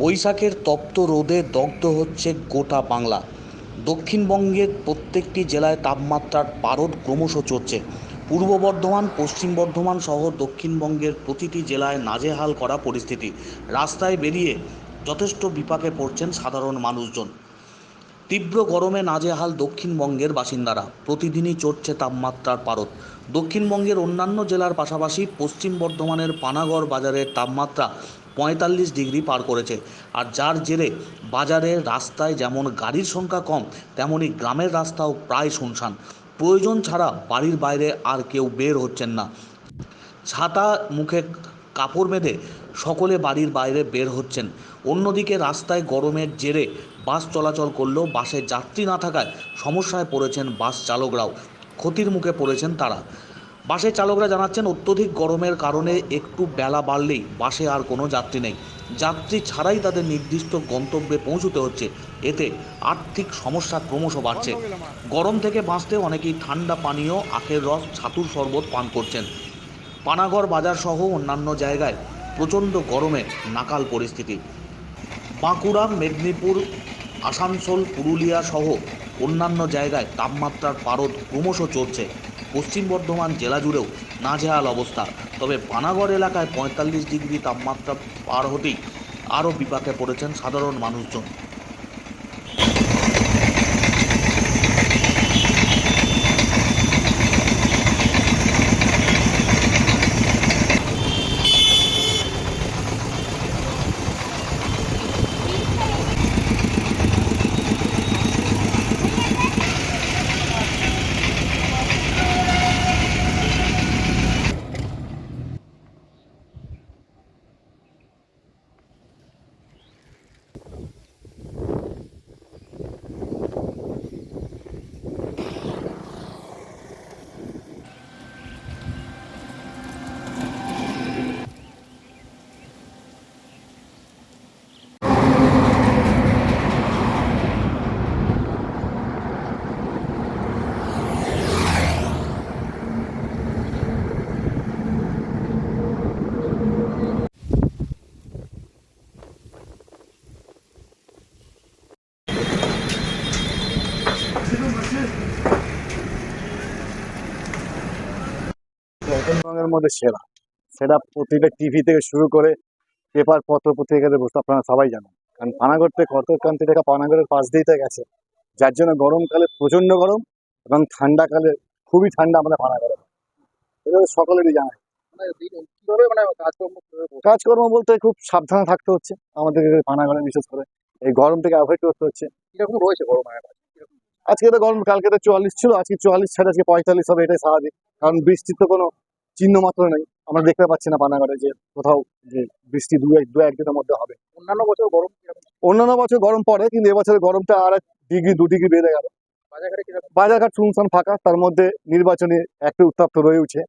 বৈশাখের তপ্ত রোদে দগ্ধ হচ্ছে গোটা বাংলা। দক্ষিণবঙ্গের প্রত্যেকটি জেলায় তাপমাত্রার পারদ ক্রমশ চড়ছে। পূর্ব বর্ধমান, পশ্চিম বর্ধমান সহ দক্ষিণবঙ্গের প্রতিটি জেলায় নাজেহাল করা পরিস্থিতি। রাস্তায় বেরিয়ে যথেষ্ট বিপাকে পড়ছেন সাধারণ মানুষজন। তীব্র গরমে নাজেহাল দক্ষিণবঙ্গের বাসিন্দারা। প্রতিদিনই চড়ছে তাপমাত্রার পারদ। দক্ষিণবঙ্গের অন্যান্য জেলার পাশাপাশি পশ্চিম বর্ধমানের পানাগড় বাজারের তাপমাত্রা পঁয়তাল্লিশ ডিগ্রি পার করেছে। আর যার জেরে বাজারে রাস্তায় যেমন গাড়ির সংখ্যা কম, তেমনি গ্রামের রাস্তাও প্রায় শুনশান। প্রয়োজন ছাড়া বাড়ির বাইরে আর কেউ বের হচ্ছেন না। ছাতা মুখে কাপড় বেঁধে সকলে বাড়ির বাইরে বের হচ্ছেন। অন্যদিকে রাস্তায় গরমের জেরে বাস চলাচল করলেও বাসে যাত্রী না থাকায় সমস্যায় পড়েছেন বাস চালকরাও। ক্ষতির মুখে পড়েছেন তারা। বাসের চালকরা জানাচ্ছেন, অত্যধিক গরমের কারণে একটু বেলা বাড়লেই বাসে আর কোনো যাত্রী নেই। যাত্রী ছাড়াই তাদের নির্দিষ্ট গন্তব্যে পৌঁছতে হচ্ছে। এতে আর্থিক সমস্যা ক্রমশ বাড়ছে। গরম থেকে বাঁচতে অনেকেই ঠান্ডা পানীয়, আখের রস, ছাতুর শরবত পান করছেন। পানাগড় বাজার সহ অন্যান্য জায়গায় প্রচণ্ড গরমে নাকাল পরিস্থিতি। বাঁকুড়া, মেদিনীপুর, আসানসোল, পুরুলিয়া সহ অন্যান্য জায়গায় তাপমাত্রার পারদ ক্রমশ চড়ছে। পশ্চিম বর্ধমান জেলা জুড়েও নাজেহাল অবস্থা। তবে পানাগড় এলাকায় পঁয়তাল্লিশ ডিগ্রি তাপমাত্রা পার হতেই আরও বিপাকে পড়েছেন সাধারণ মানুষজন। দক্ষিণবঙ্গের মধ্যে সেরা। সেটা প্রতিটা টিভি থেকে শুরু করে পেপার, পত্র পত্রিকাতে বসে আপনারা সবাই জানেন। কারণ পানাগড় থেকে কতকান্তি থেকে পানাগড়ের পাশ দিয়েই তো গেছে। যার জন্য গরমকালে প্রচণ্ড গরম এবং ঠান্ডাকালে খুবই ঠান্ডা আমাদের পানাগড়ে। এটা সকলেরই জানা। কীভাবে মানে কাজকর্ম বলতে খুব সাবধানে থাকতে হচ্ছে। আমাদের পানাগড়ে বিশেষ করে এই গরম থেকে অ্যাভয়েড করতে হচ্ছে। কীরকম রয়েছে গরম? আজকে তো গরম কালকে তো চুয়াল্লিশ ছিল আজকে চুয়াল্লিশ ছাড়া আজকে পঁয়তাল্লিশ হবে এটাই স্বাভাবিক। কারণ বৃষ্টির তো কোনো চিহ্ন মাত্র নেই। আমরা দেখতে পাচ্ছি না পানাগড়ে যে কোথাও যে বৃষ্টি দু এক দু একদিনের মধ্যে হবে। অন্যান্য বছর গরম অন্যান্য বছর গরম পড়ে কিন্তু এবছর গরমটা আর এক ডিগ্রি দু ডিগ্রি বেড়ে গেল। বাজারঘাটে বাজারঘাট শুনশান ফাঁকা তার মধ্যে নির্বাচনে একটা উত্তাপ্ত রয়ে উঠছে